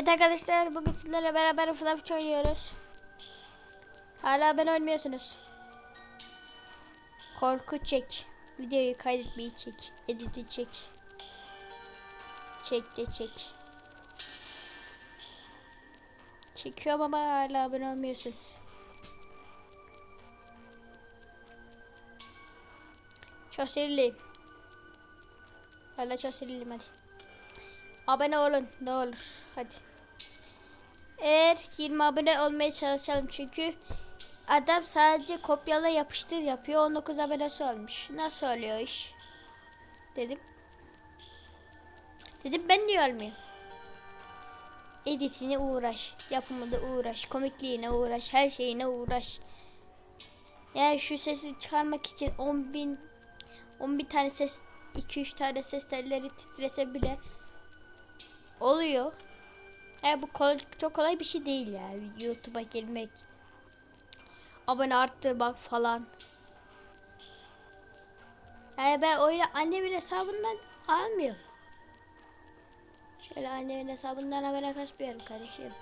Evet arkadaşlar bugün sizlerle beraber Flash oynuyoruz. Hala ben oynuyorsunuz. Korku çek. Videoyu kaydetmeyi çek. Editi çek. Çek de çek. Çekiyorum ama hala abone olmuyorsunuz. Çok sinirliyim. Hala çok sinirliyim hadi. Abone olun ne olur hadi. Eğer 20 abone olmaya çalışalım çünkü adam sadece kopyala yapıştır yapıyor 19 abonesi olmuş. Nasıl oluyor iş? Dedim. Dedim ben niye olmuyor? Editine uğraş, yapımında uğraş, komikliğine uğraş, her şeyine uğraş. Yani şu sesi çıkarmak için 10 bin 10 bin tane ses 2-3 tane ses telleri titrese bile oluyor. Yani bu kolay, çok kolay bir şey değil yani YouTube'a girmek. Abone arttırmak falan. Yani ben öyle annemin hesabından almıyorum. Şöyle annemin hesabından abone kasmıyorum kardeşim.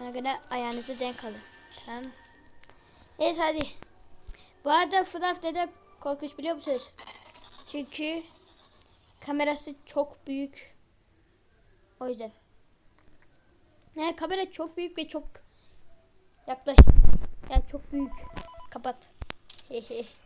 Ona göre ayağınızı denk alın. Tamam. Neyse hadi. Bu arada FNAF neden korkunç biliyor musunuz? Çünkü kamerası çok büyük. O yüzden. Yani kamera çok büyük ve çok yaklaş. Yani çok büyük. Kapat. Hehe.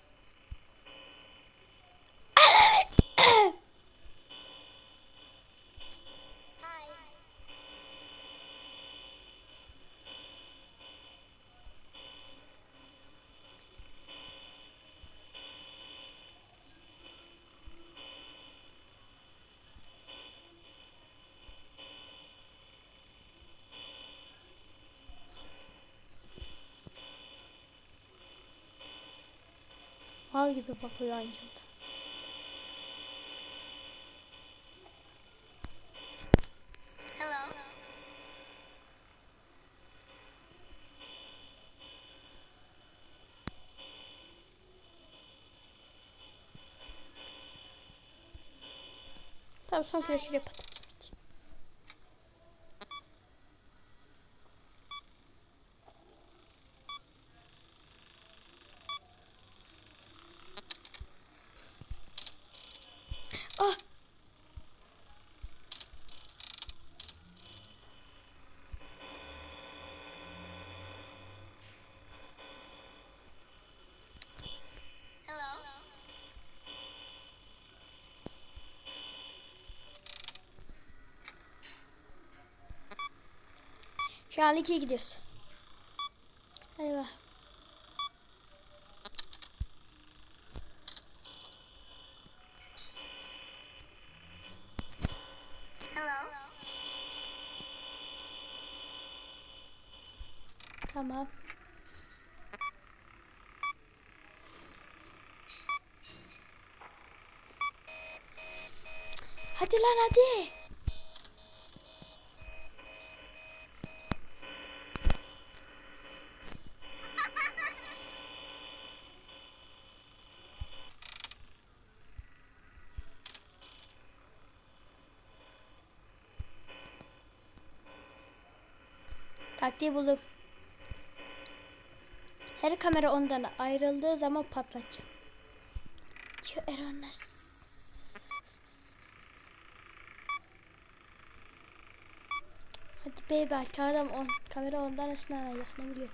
Mal gibi bakıyor. Hello. Tamam son kere şuraya An ikiye gidiyoruz. Hello. Tamam. Hadi lan hadi. Taktiği buldum. Her kamera ondan ayrıldığı zaman patlatacağım. Şu Eronas. Hadi be belki adam on, kamera ondan ısınanacak ne biliyor.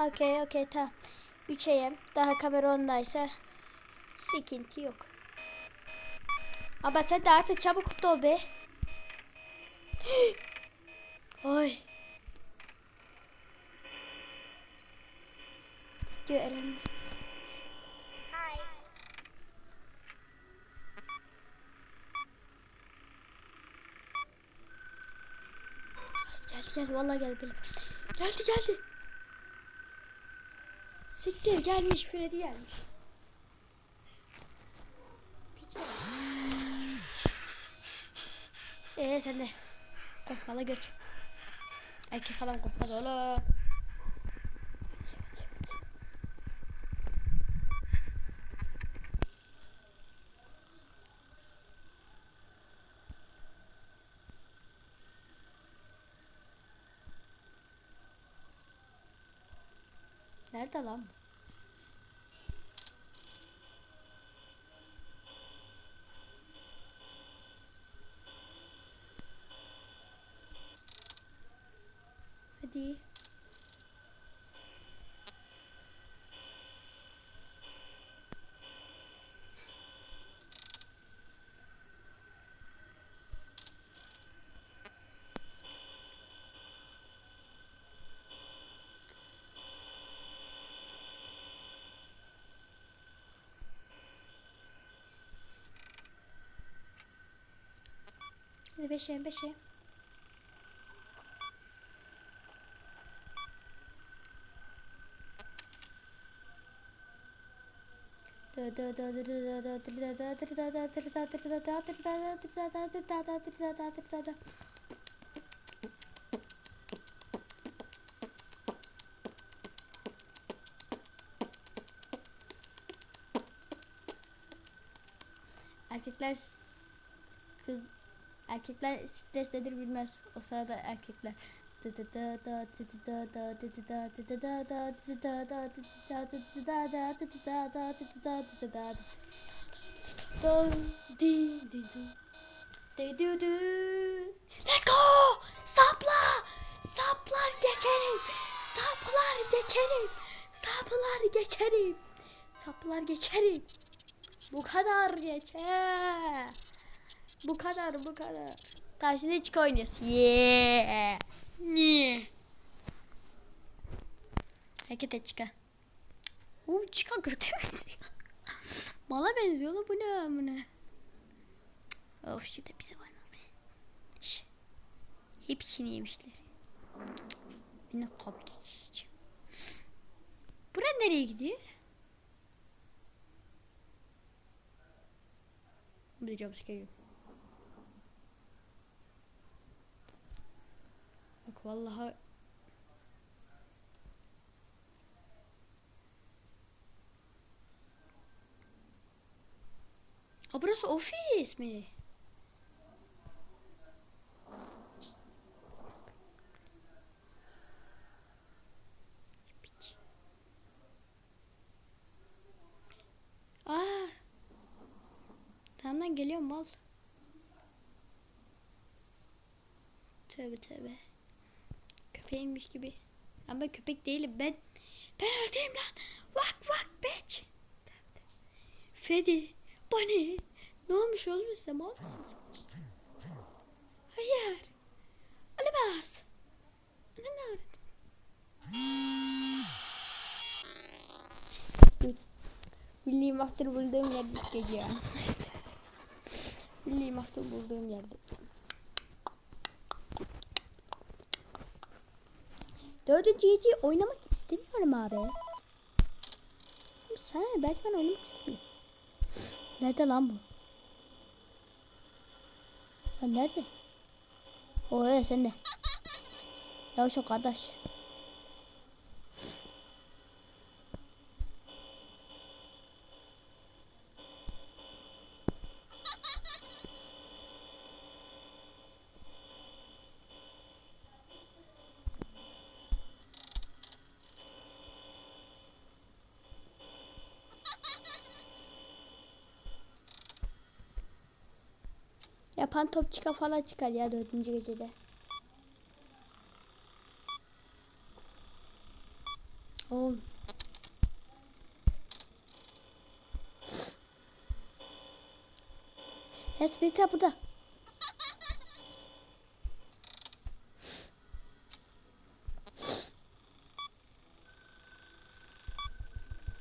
Okey okey tamam. 3'e daha kamera ondaysa sıkıntı yok. Ama sen de artık çabuk ol be. Oy. Diyor Eren. Hi. Geldi geldi vallahi geldi. Geldi geldi. geldi. Siktir gelmiş Freddy gelmiş. Eee sen de. Korkmala göt. Erkek falan korkmaz oğlum. Nerede lan? Hadi. Hadi beşe beşe. Erkekler kız erkekler streslidir bilmez. O sırada erkekler Let's go! Sapla! Saplar geçerim! Saplar geçerim! Saplar geçerim! Saplar geçerim! Bu kadar geçer. Bu kadar bu kadar. Tamam şimdi çık oynuyoruz. Yeah. Yeah. Hareket et çıka. Oğlum çıka kötü Mala benziyor lan bu ne ne? Of şurada bize var mı? Şş. Hepsini yemişler. Ben de kapı yiyeceğim. Bura nereye gidiyor? Bir de jumpscare yok. Vallahi Ha burası ofis mi? Aa. Tamam lan geliyorum mal. Tövbe tövbe. Köpeğinmiş gibi. Ama köpek değilim ben. Ben öldüm lan. Vak vak bitch. Freddy. Bunny. Ne olmuş oğlum size mal? Hayır. Olamaz. Ana ne öğrettin? Milli mahtur bulduğum yerde gece. Milli mahtur bulduğum yerde. Dördüncü geceyi oynamak istemiyorum abi. Sana ne? belki ben oynamak istemiyorum. Nerede lan bu? Lan nerede? O öyle sen de. Yavaş ol kardeş. Yapan topçuka falan çıkar ya dördüncü gecede. Oh. Evet Spirita burada.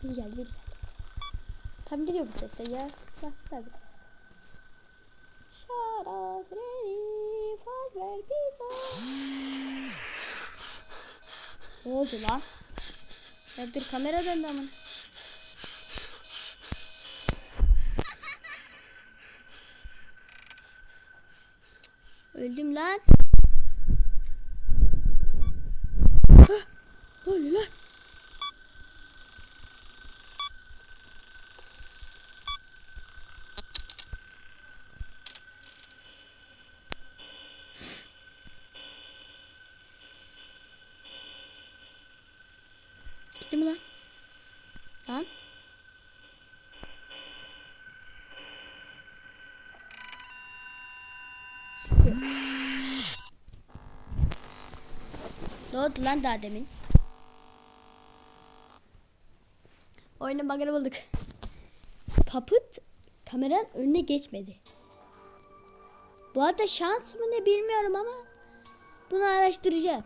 Biri geldi, biri geldi. Tam geliyor bu sesle ya. Bak, tabii. Up, ready, fazla pizza. Ne oldu lan? Ya dur kamera döndü ama. Öldüm lan. Ne oluyor lan? Gitti mi lan? Lan? Ne oldu lan daha demin? Oyunun bug'ını bulduk. Papıt kameranın önüne geçmedi. Bu arada şans mı ne bilmiyorum ama bunu araştıracağım.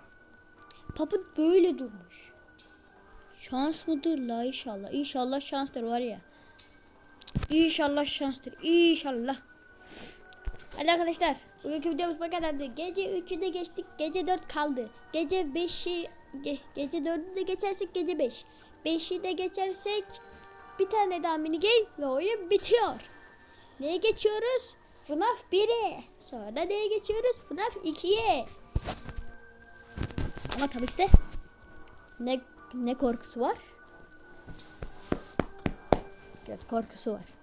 Papıt böyle durmuş. Şans mıdır la inşallah. İnşallah şanstır var ya. İnşallah şanstır. İnşallah. Hadi arkadaşlar. Bugünkü videomuz bu kadardı. Gece 3'ü de geçtik. Gece 4 kaldı. Gece 5'i ge- gece 4'ü de geçersek gece 5. 5'i de geçersek bir tane daha mini game ve oyun bitiyor. Neye geçiyoruz? FNAF 1'e. Sonra neye geçiyoruz? FNAF 2'ye. Ama tabii ki de ne ne korkusu var? Evet korkusu var.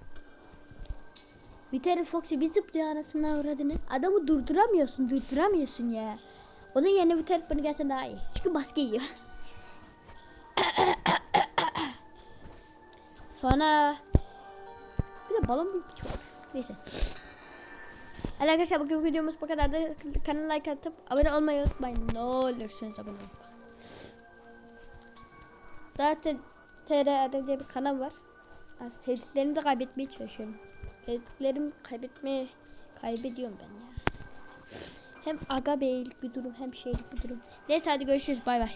Bir tane Foxy bir zıplıyor anasını avradını. Adamı durduramıyorsun, durduramıyorsun ya. Onun yerine bir tane bunu gelse daha iyi. Çünkü baskı yiyor. Sonra bir de balon bir var. Neyse. Hadi arkadaşlar bugün videomuz bu kadar da kanala like atıp abone olmayı unutmayın. Ne olursunuz abone olun. Zaten TR Adem diye bir kanal var. Sevdiklerimi de kaybetmeye çalışıyorum. Sevdiklerimi kaybetmeye kaybediyorum ben ya. Hem aga beylik bir durum hem şeylik bir durum. Neyse hadi görüşürüz bay bay.